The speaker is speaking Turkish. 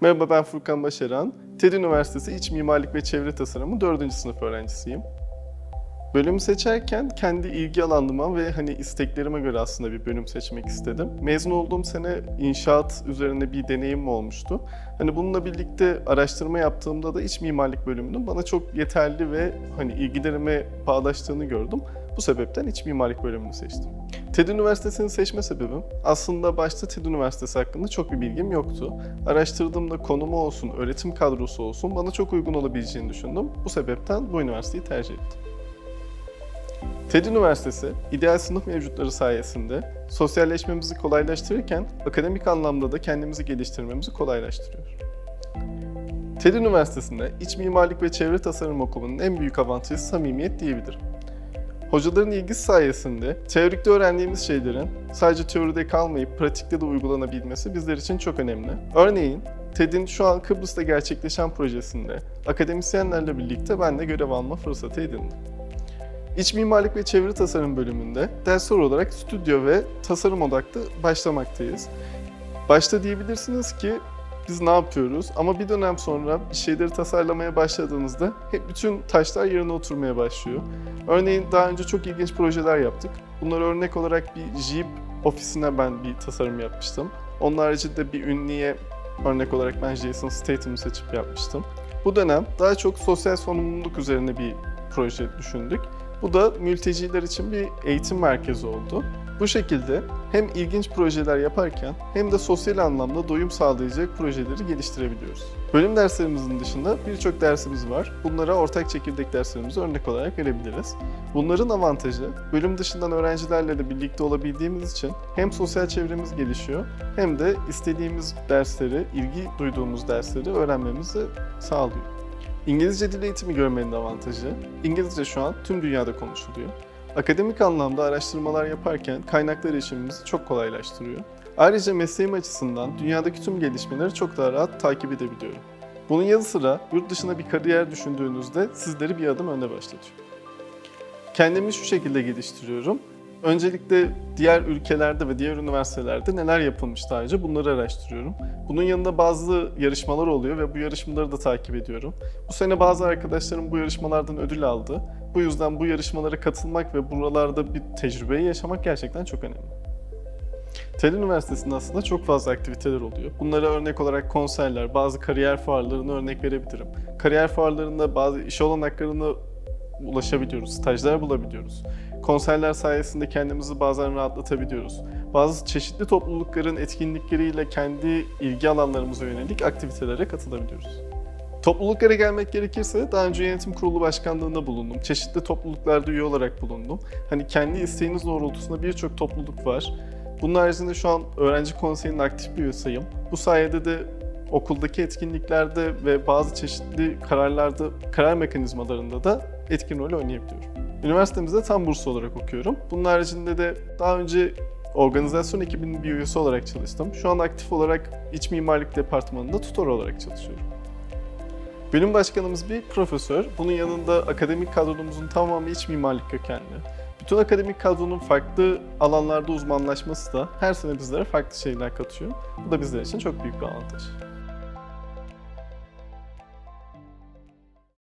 Merhaba ben Furkan Başaran. TED Üniversitesi İç Mimarlık ve Çevre Tasarımı 4. sınıf öğrencisiyim. Bölümü seçerken kendi ilgi alanıma ve hani isteklerime göre aslında bir bölüm seçmek istedim. Mezun olduğum sene inşaat üzerine bir deneyim olmuştu. Hani bununla birlikte araştırma yaptığımda da iç mimarlık bölümünün bana çok yeterli ve hani ilgilerime bağdaştığını gördüm. Bu sebepten iç mimarlık bölümünü seçtim. TED Üniversitesi'ni seçme sebebim aslında başta TED Üniversitesi hakkında çok bir bilgim yoktu. Araştırdığımda konumu olsun, öğretim kadrosu olsun bana çok uygun olabileceğini düşündüm. Bu sebepten bu üniversiteyi tercih ettim. TED Üniversitesi, ideal sınıf mevcutları sayesinde sosyalleşmemizi kolaylaştırırken akademik anlamda da kendimizi geliştirmemizi kolaylaştırıyor. TED Üniversitesi'nde iç mimarlık ve çevre tasarım okumanın en büyük avantajı samimiyet diyebilirim. Hocaların ilgisi sayesinde teorikte öğrendiğimiz şeylerin sadece teoride kalmayıp pratikte de uygulanabilmesi bizler için çok önemli. Örneğin TED'in şu an Kıbrıs'ta gerçekleşen projesinde akademisyenlerle birlikte ben de görev alma fırsatı edindim. İç mimarlık ve çevre tasarım bölümünde dersler olarak stüdyo ve tasarım odaklı başlamaktayız. Başta diyebilirsiniz ki biz ne yapıyoruz ama bir dönem sonra bir şeyleri tasarlamaya başladığınızda hep bütün taşlar yerine oturmaya başlıyor. Örneğin daha önce çok ilginç projeler yaptık. Bunlar örnek olarak bir Jeep ofisine ben bir tasarım yapmıştım. Onun haricinde bir ünlüye örnek olarak ben Jason Statham'ı seçip yapmıştım. Bu dönem daha çok sosyal sorumluluk üzerine bir proje düşündük. Bu da mülteciler için bir eğitim merkezi oldu. Bu şekilde hem ilginç projeler yaparken hem de sosyal anlamda doyum sağlayacak projeleri geliştirebiliyoruz. Bölüm derslerimizin dışında birçok dersimiz var. Bunlara ortak çekirdek derslerimizi örnek olarak verebiliriz. Bunların avantajı bölüm dışından öğrencilerle de birlikte olabildiğimiz için hem sosyal çevremiz gelişiyor hem de istediğimiz dersleri, ilgi duyduğumuz dersleri öğrenmemizi sağlıyor. İngilizce dil eğitimi görmenin avantajı, İngilizce şu an tüm dünyada konuşuluyor. Akademik anlamda araştırmalar yaparken kaynaklar erişimimizi çok kolaylaştırıyor. Ayrıca mesleğim açısından dünyadaki tüm gelişmeleri çok daha rahat takip edebiliyorum. Bunun yanı sıra yurt dışına bir kariyer düşündüğünüzde sizleri bir adım önde başlatıyor. Kendimi şu şekilde geliştiriyorum. Öncelikle diğer ülkelerde ve diğer üniversitelerde neler yapılmış daha önce bunları araştırıyorum. Bunun yanında bazı yarışmalar oluyor ve bu yarışmaları da takip ediyorum. Bu sene bazı arkadaşlarım bu yarışmalardan ödül aldı. Bu yüzden bu yarışmalara katılmak ve buralarda bir tecrübeyi yaşamak gerçekten çok önemli. TED Üniversitesi'nde aslında çok fazla aktiviteler oluyor. Bunlara örnek olarak konserler, bazı kariyer fuarlarını örnek verebilirim. Kariyer fuarlarında bazı iş olanaklarına ulaşabiliyoruz, stajlar bulabiliyoruz. Konserler sayesinde kendimizi bazen rahatlatabiliyoruz. Bazı çeşitli toplulukların etkinlikleriyle kendi ilgi alanlarımıza yönelik aktivitelere katılabiliyoruz. Topluluklara gelmek gerekirse daha önce yönetim kurulu başkanlığında bulundum. Çeşitli topluluklarda üye olarak bulundum. Hani kendi isteğiniz doğrultusunda birçok topluluk var. Bunun haricinde şu an öğrenci konseyinin aktif bir üyesiyim. Bu sayede de okuldaki etkinliklerde ve bazı çeşitli kararlarda, karar mekanizmalarında da etkin rol oynayabiliyorum. Üniversitemizde tam burslu olarak okuyorum. Bunun haricinde de daha önce organizasyon ekibinin bir üyesi olarak çalıştım. Şu an aktif olarak iç mimarlık departmanında tutor olarak çalışıyorum. Bölüm başkanımız bir profesör. Bunun yanında akademik kadromuzun tamamı iç mimarlık kökenli. Bütün akademik kadronun farklı alanlarda uzmanlaşması da her sene bizlere farklı şeyler katıyor. Bu da bizler için çok büyük bir avantaj.